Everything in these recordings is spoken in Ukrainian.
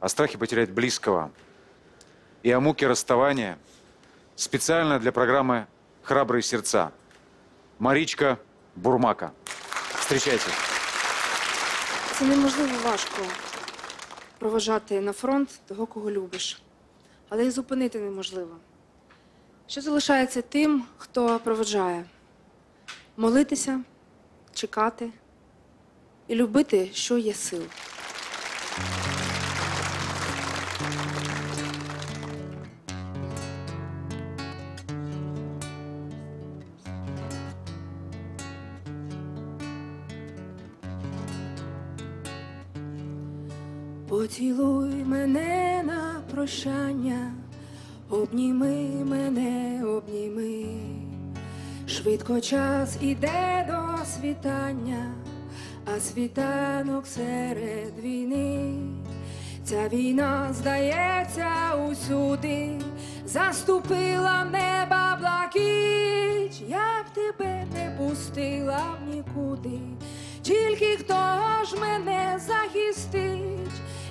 о страхе потерять близкого и о муке расставания специально для программы «Храбрые сердца» Маричка Бурмака. Встречайте. Це неможливо важко проважати на фронт того, кого любиш. Але й зупинити неможливо. Що залишається тим, хто проведжає? Молитися, чекати і любити, що є сил. Поцілуй мене на прощання, обніми мене, обніми. Швидко час іде до світання, а світанок серед війни. Ця війна, здається, усюди заступила неба блакить. Я б тебе не пустила в нікуди, тільки хто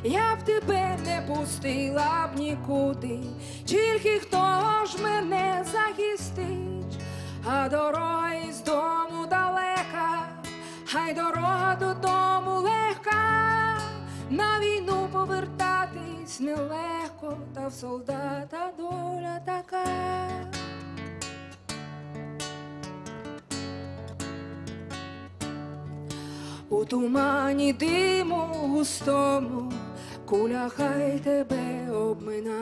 я б тебе не пустила б нікуди, тільки хто ж мене захистить, а дорога із дому далека, хай дорога додому легка, на війну повертатись нелегко, та в солдата доля така. У тумані диму густому, куля хай тебе обмина.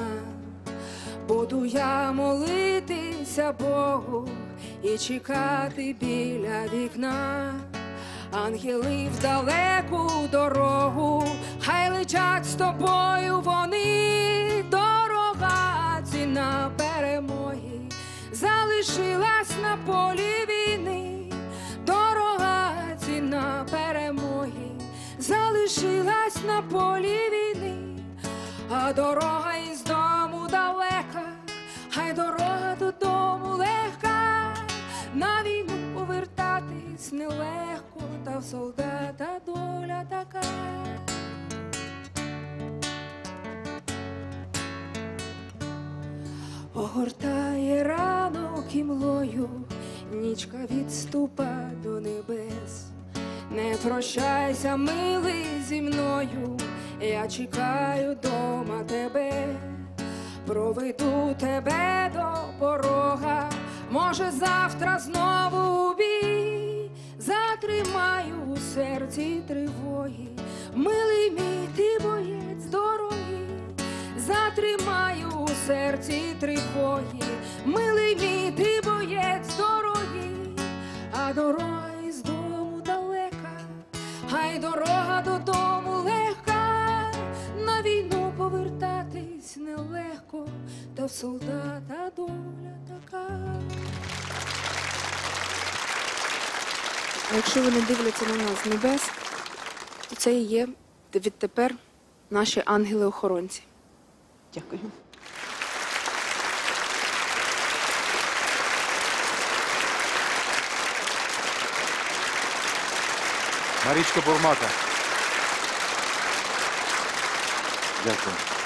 Буду я молитися Богу і чекати біля вікна. Ангели в далеку дорогу, хай летять з тобою вони, дорога ціна перемоги, залишилась на полі на полі війни, а дорога із дому далека, хай дорога додому легка, на війну повертатись нелегко, та в солдата доля така. Огортає ранок і млою, нічка відступа до небес. Не прощайся, милий, зі мною, я чекаю дома тебе, проведу тебе до порога, може, завтра знову бій, затримаю у серці тривоги, милий мій ти боєць дороги, затримаю у серці тривоги, милий мій ти боєць дороги, а дорога дорога додому легка, на війну повертатись нелегко, та в солдата доля така. А якщо вони дивляться на нас з небес, то це і є відтепер наші ангели-охоронці. Дякую. Маричка Бурмака. Дякую.